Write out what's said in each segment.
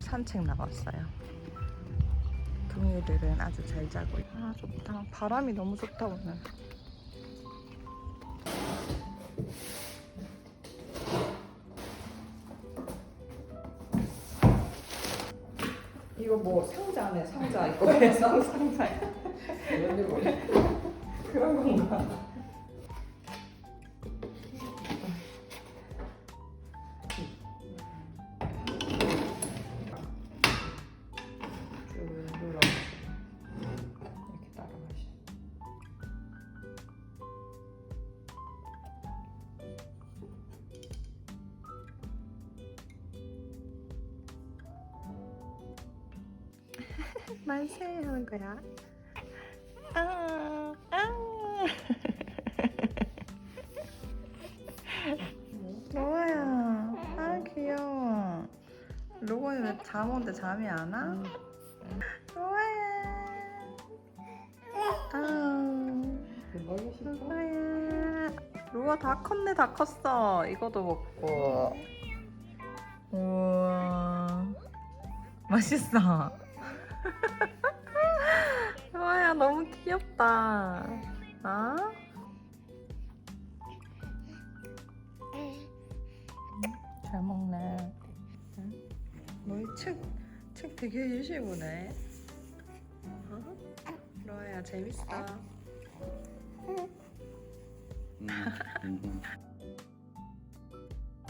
산책 나왔어요. 동이들은 아주 잘 자고 있. 아 좋다. 바람이 너무 좋다 오늘. 이거 뭐 상자네 상자 이거 왜 상- 상자야? 그런 건가? 만세 하는 거야. 아, 아. 로아야, 아 귀여워. 로건이 왜잠 오는데 잠이 안 와? 로아야. 아우. 로아야. 로아 다 컸네, 다 컸어. 이거도 먹고. 우와. 맛있어. 로아야, 너무 귀엽다. 아? 잘 먹네. 너희 책, 책 되게 열심히 보네. 어? 로아야, 재밌어.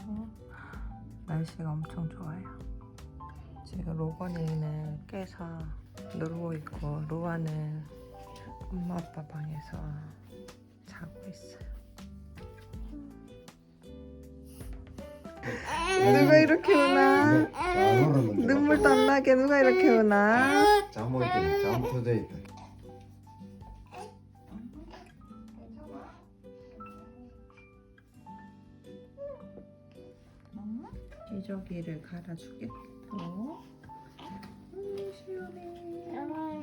어? 날씨가 엄청 좋아요. 지금 로건이는 깨서 놀고 있고 로아는 엄마 아빠 방에서 자고 있어요. 누가 이렇게 우나? 눈물도 안 나게 누가 이렇게 우나? 잠올 때는 잠 터져 있다. 기저귀를 갈아주겠 고음 시원해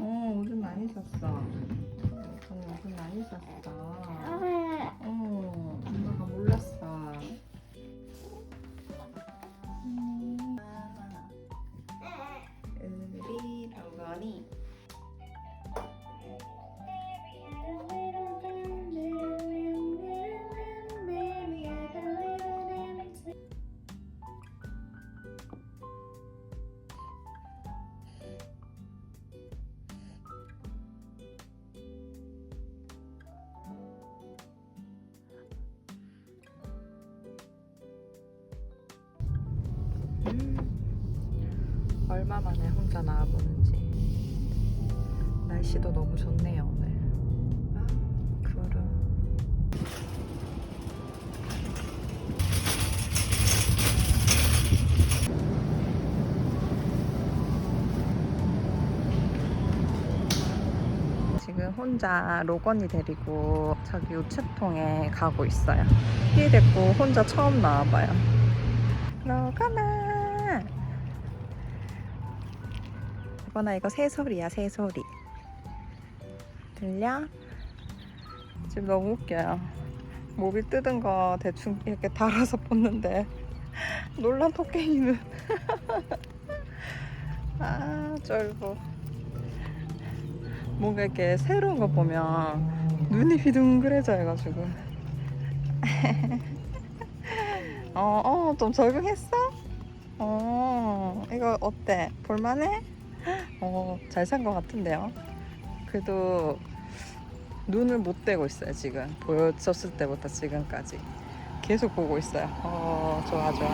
어 오줌 많이 쌌어. 어, 오줌 많이 쌌어 어 음, 얼마 만에 혼자 나와보는지. 날씨도 너무 좋네요 오늘. 아, 지금 혼자 로건이 데리고 저기 우체통에 가고 있어요. 키 됐고 혼자 처음 나와봐요. 로건아 로건아 이거 새소리야 새소리 들려? 지금 너무 웃겨요 모빌 뜯은 거 대충 이렇게 달아서 뽑는데 놀란 토끼이는 아 쫄보 뭔가 이렇게 새로운 거 보면 눈이 휘둥그레져 해가지고 어, 어, 좀 적응했어? 어, 이거 어때? 볼만해? 어, 잘 산 것 같은데요? 그래도 눈을 못 떼고 있어요, 지금. 보여줬을 때부터 지금까지. 계속 보고 있어요. 어, 좋아, 좋아.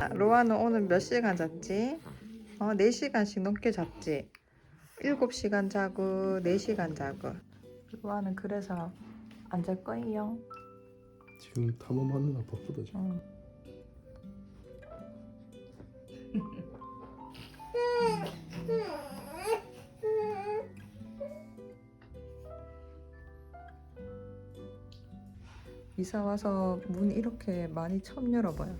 아, 로아는 오늘 몇 시간 잤지? 어, 4시간씩 넘게 잤지? 7시간 자고 4시간 자고. 로아는 그래서 안 잘 거예요. 지금 탐험하느라 바쁘다 지금. 응. 이사 와서 문 이렇게 많이 처음 열어봐요.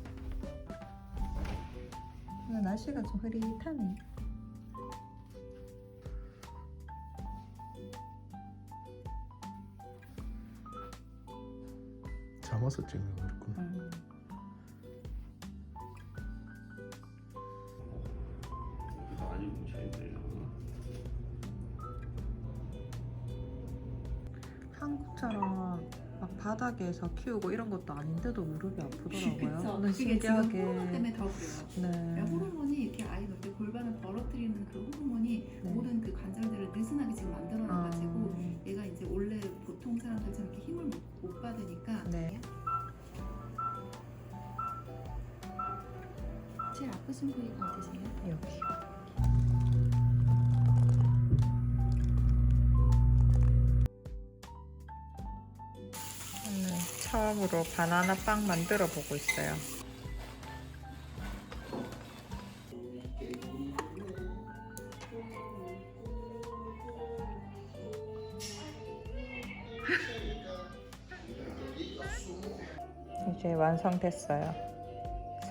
오늘 날씨가 좀 흐릿하네. 잠아서 찍는 거였구나. 음. 한국처럼 막 바닥에서 키우고 이런 것도 아닌데도 무릎이 아프더라고요. 그쵸. 그게 지금. 호르몬 때문에 더 그래요. 네. 호르몬이 이렇게 아이 때 골반을 벌어뜨리는 그 호르몬이 네. 모든 그 관절들을 느슨하게 지금 만들어놔가지고 아, 얘가 이제 원래 보통 사람들처럼 이렇게 힘을 못, 못 받으니까 네. 제일 아프신 부위가 어디세요? 여기. 처음으로 바나나 빵 만들어 보고 있어요. 이제 완성됐어요.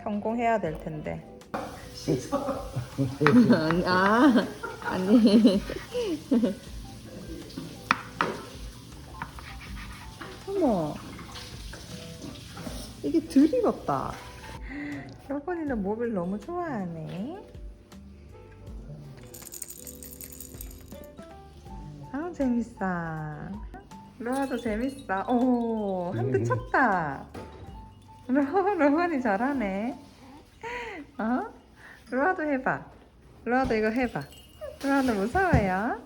성공해야 될 텐데. 아, 아니. 어머. 이게 덜 익었다. 여건이는 모빌 너무 좋아하네. 아, 재밌어. 로아도 재밌어. 오, 한 대 쳤다. 로, 로건이 잘하네. 어? 로아도 해봐. 로아도 이거 해봐. 로아도 무서워요?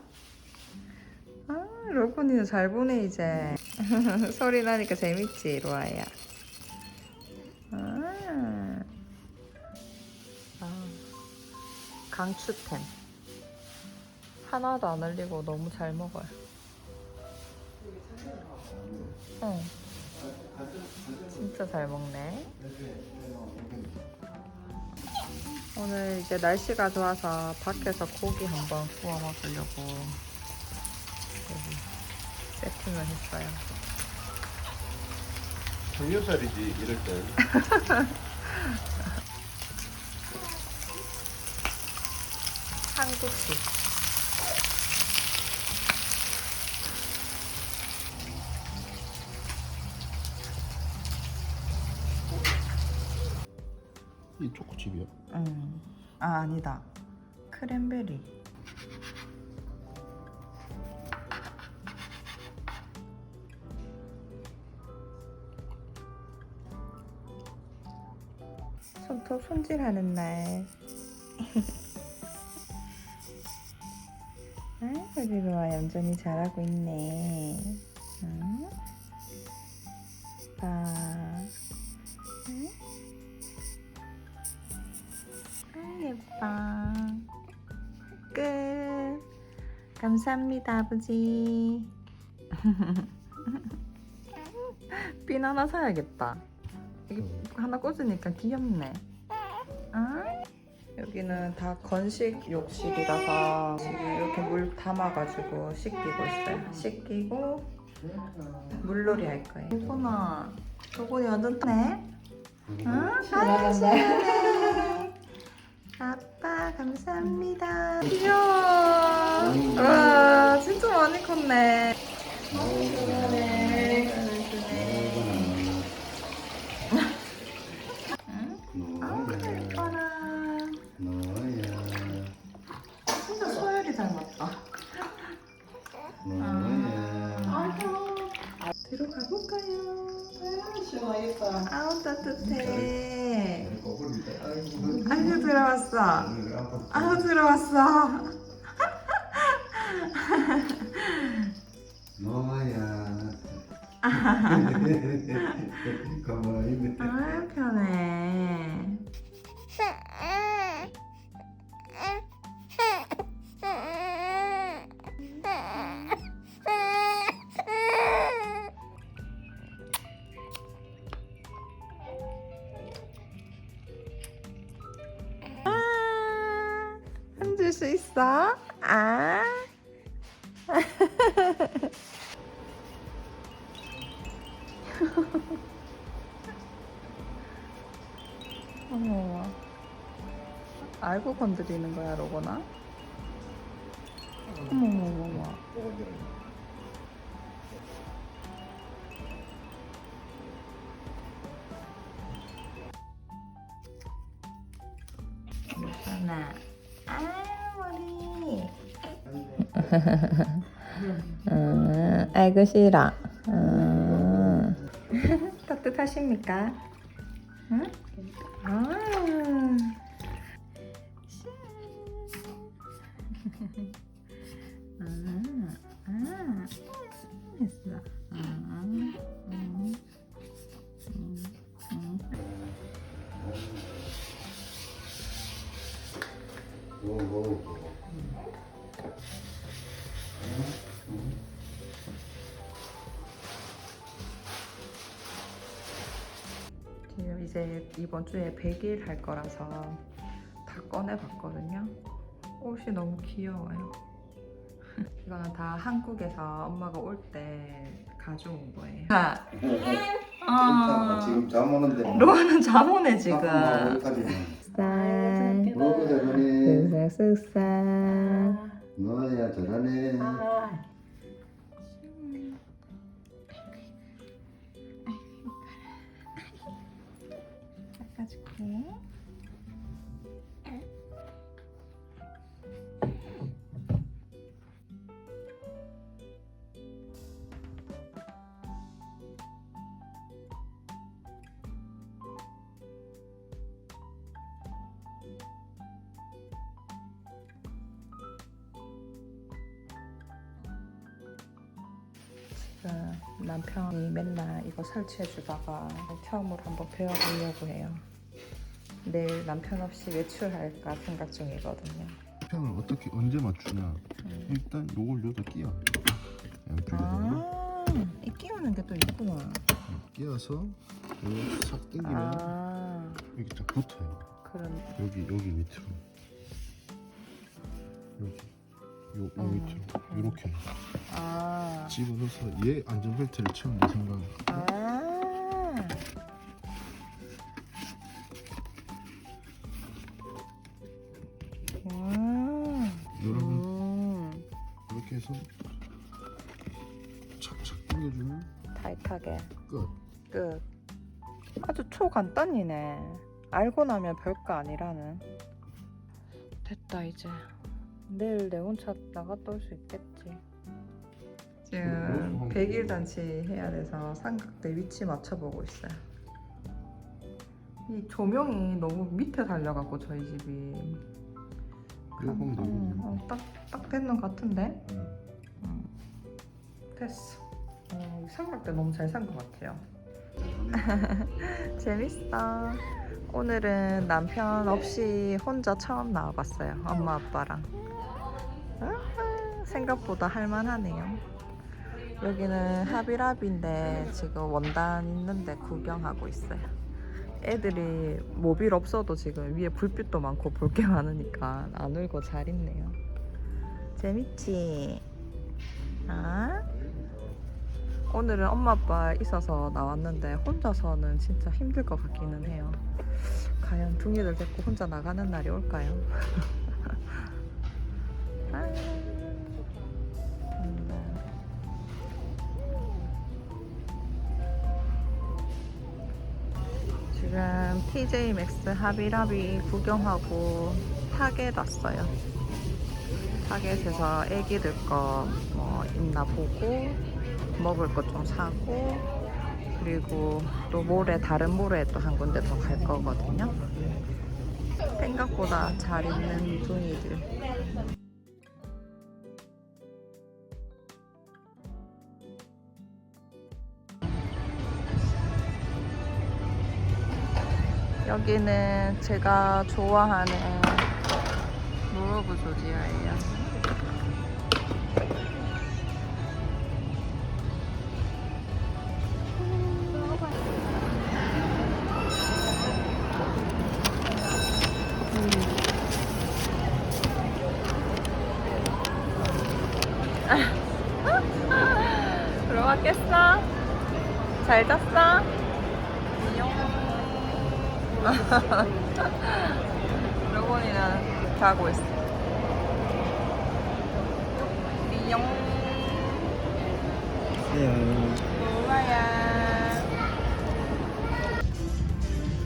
아, 로건이는 잘 보네, 이제. 소리 나니까 재밌지, 로아야. 강추템. 하나도 안 흘리고 너무 잘 먹어요. 응. 진짜 잘 먹네. 오늘 이제 날씨가 좋아서 밖에서 고기 한번 구워 먹으려고 여기 세팅을 했어요. 삼겹살이지 이럴 땐. 한국식. 이 초코칩이야. 음. 아 아니다. 크랜베리. 손톱 손질하는 날. 로아 얌전히 잘하고 있네. 응? 봐. 응? 아, 예뻐. 끝. 감사합니다, 아버지. 핀 하나 사야겠다. 이게 하나 꽂으니까 귀엽네. 아? 여기는 다 건식 욕실이라서 지금 이렇게 물 담아가지고 씻기고 있어요. 씻기고 물놀이 할 거예요. 요거나, 요거는 완전 네 응? 아, 시원해. 아빠 감사합니다. 귀여워. 와 진짜 많이 컸네. 건드리는 거야, 로고나? 어머머머머. 괜찮아. 아유, 머리. 음, 아이고 싫어. 음. 따뜻하십니까? 응? 지금 이제 이번 주에 100일 할 거라서 다 꺼내봤거든요. 옷이 너무 귀여워요. 이거는 다 한국에서 엄마가 올 때 가져온 거예요. 아, 아, 지금 잠 오는데 뭐. 로아는 잠 오네 지금. 쌀, 너도 잘하네. 쓱싹쓱싹. 너야 잘하네. 닦아줄게. 남편이 맨날 이거 설치해 주다가 처음으로 한번 배워보려고 해요. 내일 남편 없이 외출할까 생각 중이거든요. 편을 어떻게 언제 맞추냐? 음. 일단 요걸 여기다 끼워. 아, 이 끼우는 게 또 있구나. 끼워서 요싹 당기면 아, 여기 딱 붙어요. 그런. 여기 여기 밑으로 여기 요, 요 음. 밑으로 이렇게 아, 집어넣어서 얘 안전벨트를 채운다 생각. 아. 음. 여러분 음. 이렇게 해서 착착 당겨주면 타이트하게 끝. 끝. 아주 초간단이네. 알고 나면 별거 아니라는. 됐다 이제. 내일 내 혼자 나갔다 올 수 있겠지. 지금 100일 잔치 해야 돼서 삼각대 위치 맞춰보고 있어요. 이 조명이 너무 밑에 달려갖고 저희 집이. 되고 음. 어, 딱, 딱 되는 것 같은데? 음. 음. 됐어. 어, 이 삼각대 너무 잘 산 것 같아요. 재밌어. 오늘은 남편 없이 혼자 처음 나와봤어요. 엄마 아빠랑. 아, 생각보다 할만하네요. 여기는 하비라비인데 지금 원단 있는데 구경하고 있어요. 애들이 모빌 없어도 지금 위에 불빛도 많고 볼 게 많으니까 안 울고 잘 있네요. 재밌지? 아? 오늘은 엄마 아빠 있어서 나왔는데 혼자서는 진짜 힘들 것 같기는 해요. 과연 둥이들 데리고 혼자 나가는 날이 올까요? 아, 음. 지금 TJ 맥스 하비라비 구경하고 타겟 왔어요. 타겟에서 애기들 거 뭐 있나 보고 먹을 것 좀 사고 그리고 또 모레 다른 모레 또 한 군데 더 갈 거거든요. 생각보다 잘 있는 둥이들. 여기는 제가 좋아하는 무르브 조지아예요. 좋아야.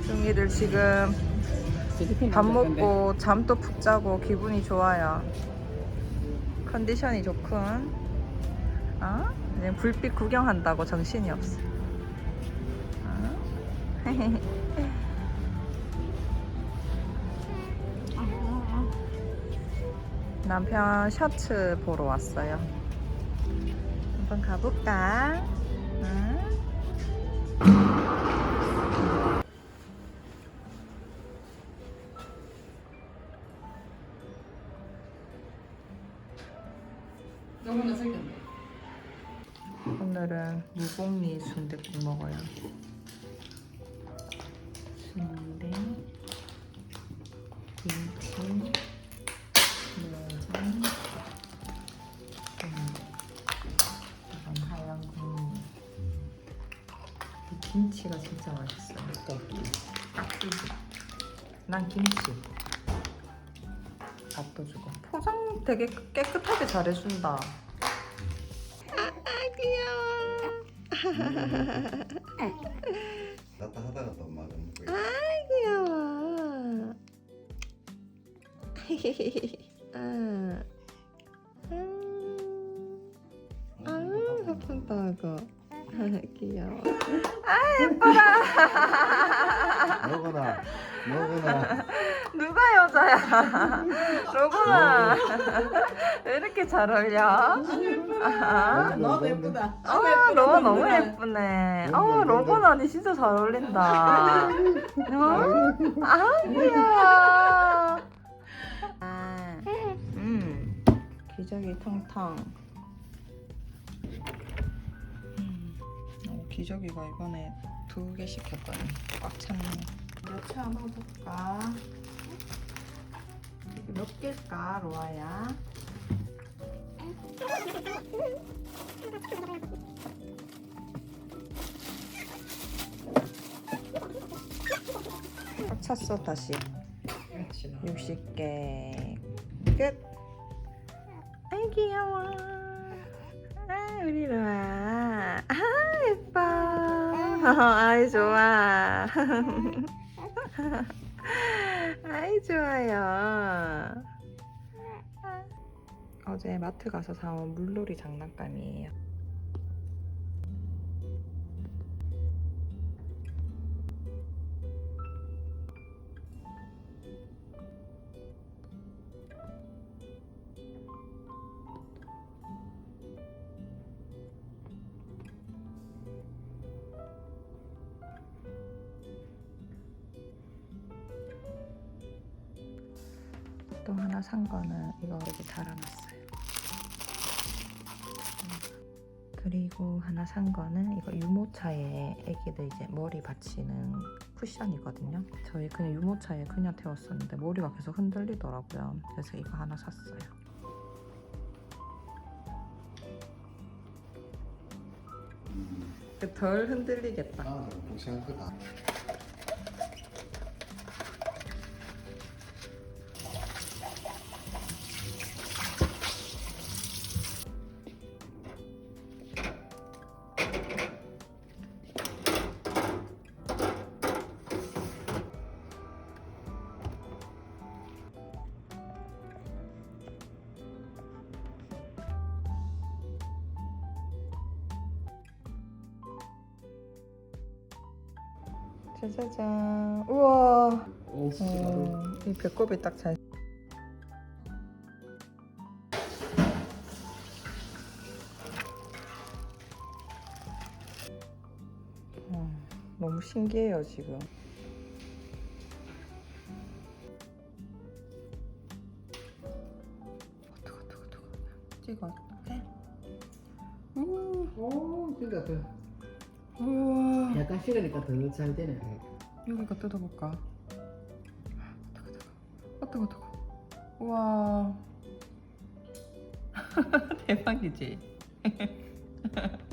중이들 지금 밥 먹고 잠도 푹 자고 기분이 좋아요. 컨디션이 좋군. 어? 이제 불빛 구경한다고 정신이 없어. 어? 남편 셔츠 보러 왔어요. 한번 가볼까? 응? 오늘은 무곡리 순댓국 먹어요. 난 김치. 밥도 주고. 포장 되게 깨끗하게 잘해준다. 나타 하다가 또 맞은 거야. 귀여워. 아, 아유, 예쁜다고. 귀여워. 먹어라. 먹어라. 누가 여자야? 로고나. 왜 이렇게 잘 어울려? 아, 너도 예쁘다. 아, 로고 너무 예쁘네. 아, 로고 언니 진짜 잘 어울린다. 어? 아, 귀여워. 아, 음, 기저귀 텅텅. 기저귀가 이번에 두개 시켰더니 꽉 찼네. 몇차 한번 볼까? 이게 몇 개일까, 로아야? 꽉 찼어, 다시. 60개. 끝. 아이, 귀여워. 아, 우리 로아. 아, 예뻐. 아이, 좋아. 아이, 좋아요. 어제 마트 가서 사온 물놀이 장난감이에요. 또 하나 산 거는 이거 여기 달아놨어요. 그리고 하나 산 거는 이거 유모차에 애기들 이제 머리 받치는 쿠션이거든요. 저희 그냥 유모차에 그냥 태웠었는데 머리가 계속 흔들리더라고요. 그래서 이거 하나 샀어요. 덜 흔들리겠다. 아, 무시한 거다. 짜자잔. 우와. 오, 어, 이 배꼽이 딱 잘. 어, 너무 신기해요 지금. 어떡 어떡 어떡 찍어 해? 오, 진짜 더 식으니까 더 잘 되네. 여기가 뜯어볼까? 어떡 어떡 어떡 우와. 대박이지